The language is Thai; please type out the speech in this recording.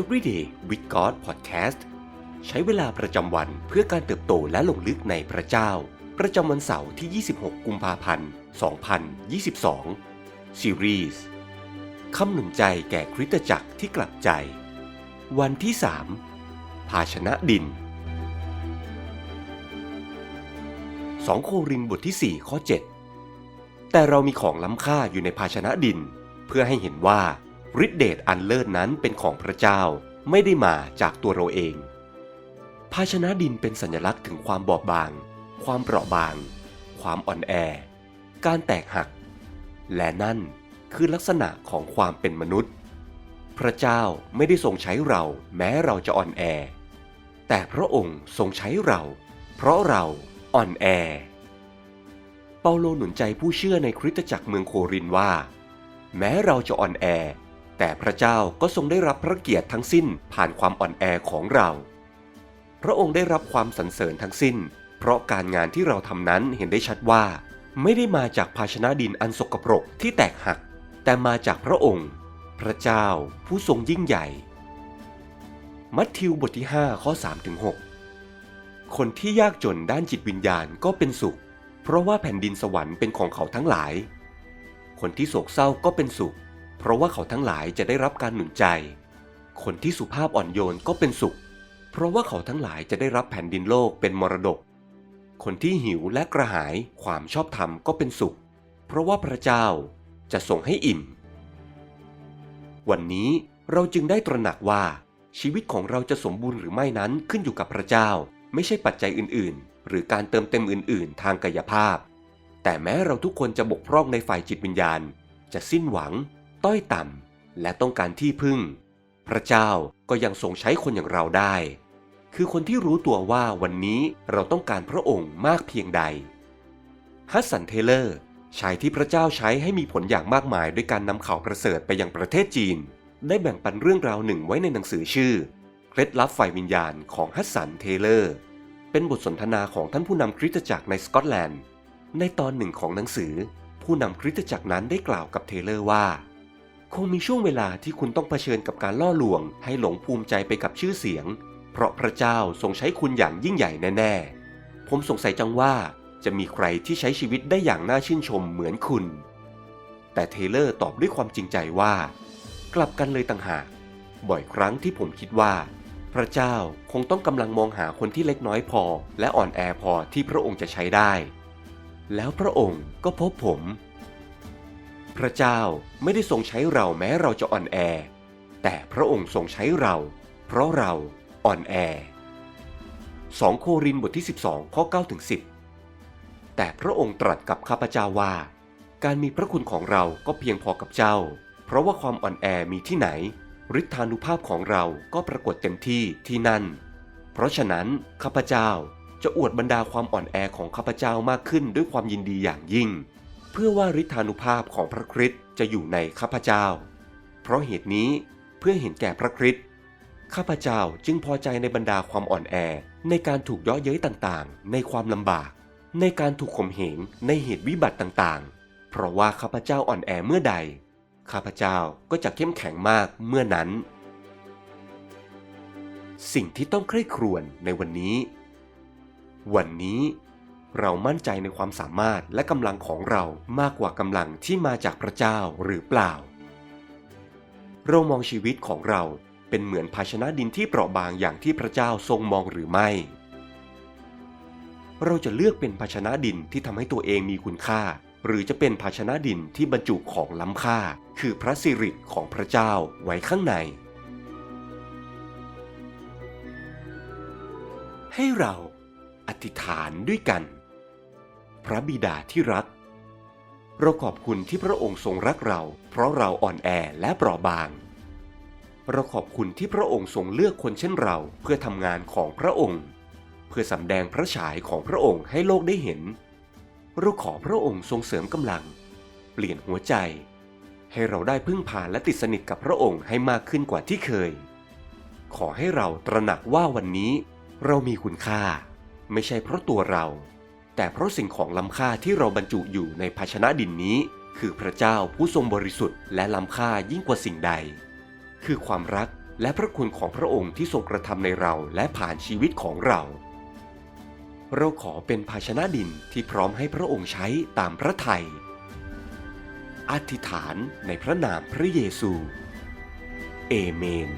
Everyday with God Podcast ใช้เวลาประจำวันเพื่อการเติบโตและลงลึกในพระเจ้า ประจำวันเสาร์ที่ 26 กุมภาพันธ์ 2022 ซีรีส์คำหนุนใจแก่คริสตจักรที่กลับใจ วันที่ 3 ภาชนะดิน 2 โครินบทที่ 4 ข้อ 7 แต่เรามีของล้ำค่าอยู่ในภาชนะดิน เพื่อให้เห็นว่า ฤทธิเดชอันเลิศนั้นเป็นของพระเจ้าไม่ได้มาจากตัวเราเอง ภาชนะดินเป็นสัญลักษณ์ถึงความบอบบาง ความเปราะบาง ความอ่อนแอ การแตกหัก และนั่นคือลักษณะของความเป็นมนุษย์ พระเจ้าไม่ได้ทรงใช้เราแม้เราจะอ่อนแอ แต่พระองค์ทรงใช้เรา เพราะเราอ่อนแอ เปาโลหนุนใจผู้เชื่อในคริสตจักรเมืองโครินว่า แม้เราจะอ่อนแอ แต่พระเจ้าก็ทรงได้รับพระเกียรติทั้งสิ้นผ่านความอ่อนแอของเรา พระองค์ได้รับความสรรเสริญทั้งสิ้น เพราะการงานที่เราทำนั้นเห็นได้ชัดว่า ไม่ได้มาจากภาชนะดินอันสกปรกที่แตกหัก แต่มาจากพระองค์ พระเจ้าผู้ทรงยิ่งใหญ่ มัทธิวบทที่5ข้อ3ถึง6คนที่ยากจนด้านจิตวิญญาณก็เป็นสุข เพราะว่าแผ่นดินสวรรค์เป็นของเขาทั้งหลาย คนที่โศกเศร้าก็เป็นสุขเเพราะว่าเขาทั้งหลายจะได้รับการหนุนใจ คนที่สุภาพอ่อนโยนก็เป็นสุข เพราะว่าเขาทั้งหลายจะได้รับแผ่นดินโลกเป็นมรดก คนที่หิวและกระหายความชอบธรรมก็เป็นสุข เพราะว่าพระเจ้าจะส่งให้อิ่ม วันนี้เราจึงได้ตระหนักว่า ชีวิตของเราจะสมบูรณ์หรือไม่นั้นขึ้นอยู่กับพระเจ้า ไม่ใช่ปัจจัยอื่น ๆ หรือการเติมเต็มอื่น ๆ ทางกายภาพ แต่แม้เราทุกคนจะบกพร่องในฝ่ายจิตวิญญาณ จะสิ้นหวัง ต้อยต่ำและต้องการที่พึ่ง พระเจ้าก็ยังทรงใช้คนอย่างเราได้ คือคนที่รู้ตัวว่าวันนี้เราต้องการพระองค์มากเพียงใด ฮัสสันเทเลอร์ชายที่พระเจ้าใช้ให้มีผลอย่างมากมายด้วยการนำข่าวประเสริฐไปยังประเทศจีน ได้แบ่งปันเรื่องราวหนึ่งไว้ในหนังสือชื่อ เคล็ดลับฝ่ายวิญญาณของฮัสสันเทเลอร์ เป็นบทสนทนาของท่านผู้นำคริสตจักรในสกอตแลนด์ ในตอนหนึ่งของหนังสือ ผู้นำคริสตจักรนั้นได้กล่าวกับเทเลอร์ว่า คงมีช่วงเวลาที่คุณต้องเผชิญกับการล่อลวง ให้หลงภูมิใจไปกับชื่อเสียง เพราะพระเจ้าทรงใช้คุณอย่างยิ่งใหญ่แน่ๆ ผมสงสัยจังว่าจะมีใครที่ใช้ชีวิตได้อย่างน่าชื่นชมเหมือนคุณ แต่เทเลอร์ตอบด้วยความจริงใจว่า กลับกันเลยต่างหาก บ่อยครั้งที่ผมคิดว่า พระเจ้าคงต้องกำลังมองหาคนที่เล็กน้อยพอ และอ่อนแอพอที่พระองค์จะใช้ได้ แล้วพระองค์ก็พบผม พระเจ้าไม่ได้ทรงใช้เราแม้เราจะอ่อนแอ แต่พระองค์ทรงใช้เรา เพราะเราอ่อนแอ 2 โครินธ์บทที่ 12 ข้อ9ถึง10 แต่พระองค์ตรัสกับข้าพเจ้าว่า การมีพระคุณของเราก็เพียงพอกับเจ้า เพราะว่าความอ่อนแอมีที่ไหนฤทธานุภาพของเราก็ปรากฏเต็มที่ที่นั่น เพราะฉะนั้นข้าพเจ้าจะอวดบรรดาความอ่อนแอของข้าพเจ้ามากขึ้นด้วยความยินดีอย่างยิ่ง พื่อว่าฤทธานุภาพของพระคริสต์จะอยู่ในข้าพเจ้า เพราะเหตุนี้เพื่อเห็นแก่พระคริสต์ข้าพเจ้าจึงพอใจในบรรดาความอ่อนแอในการถูกย่อเย้ยต่างๆ ในความลำบาก ในการถูกข่มเหงในเหตุวิบัติต่างๆ เพราะว่าข้าพเจ้าอ่อนแอเมื่อใด ข้าพเจ้าก็จะเข้มแข็งมากเมื่อนั้น สิ่งที่ต้องใคร่ครวญในวันนี้ วันนี้ เรามั่นใจในความสามารถและกำลังของเรามากกว่ากำลังที่มาจากพระเจ้าหรือเปล่า เรามองชีวิตของเราเป็นเหมือนภาชนะดินที่เปราะบางอย่างที่พระเจ้าทรงมองหรือไม่ เราจะเลือกเป็นภาชนะดินที่ทำให้ตัวเองมีคุณค่า หรือจะเป็นภาชนะดินที่บรรจุของล้ำค่า คือพระสิริของพระเจ้าไว้ข้างใน ให้เราอธิษฐานด้วยกัน พระบิดาที่รัก เราขอบคุณที่พระองค์ทรงรักเรา เพราะเราอ่อนแอและเปราะบาง เราขอบคุณที่พระองค์ทรงเลือกคนเช่นเราเพื่อทำงานของพระองค์ เพื่อสำแดงพระฉายของพระองค์ให้โลกได้เห็น เราขอพระองค์ทรงเสริมกำลัง เปลี่ยนหัวใจ ให้เราได้พึ่งพาและติดสนิทกับพระองค์ให้มากขึ้นกว่าที่เคย ขอให้เราตระหนักว่าวันนี้ เรามีคุณค่า ไม่ใช่เพราะตัวเรา แต่เพราะสิ่งของล้ำค่าที่เราบรรจุอยู่ในภาชนะดินนี้ คือพระเจ้าผู้ทรงบริสุทธิ์และล้ำค่ายิ่งกว่าสิ่งใด คือความรักและพระคุณของพระองค์ที่ทรงกระทำในเราและผ่านชีวิตของเรา เราขอเป็นภาชนะดินที่พร้อมให้พระองค์ใช้ตามพระทัยอธิษฐานในพระนามพระเยซู เอเมน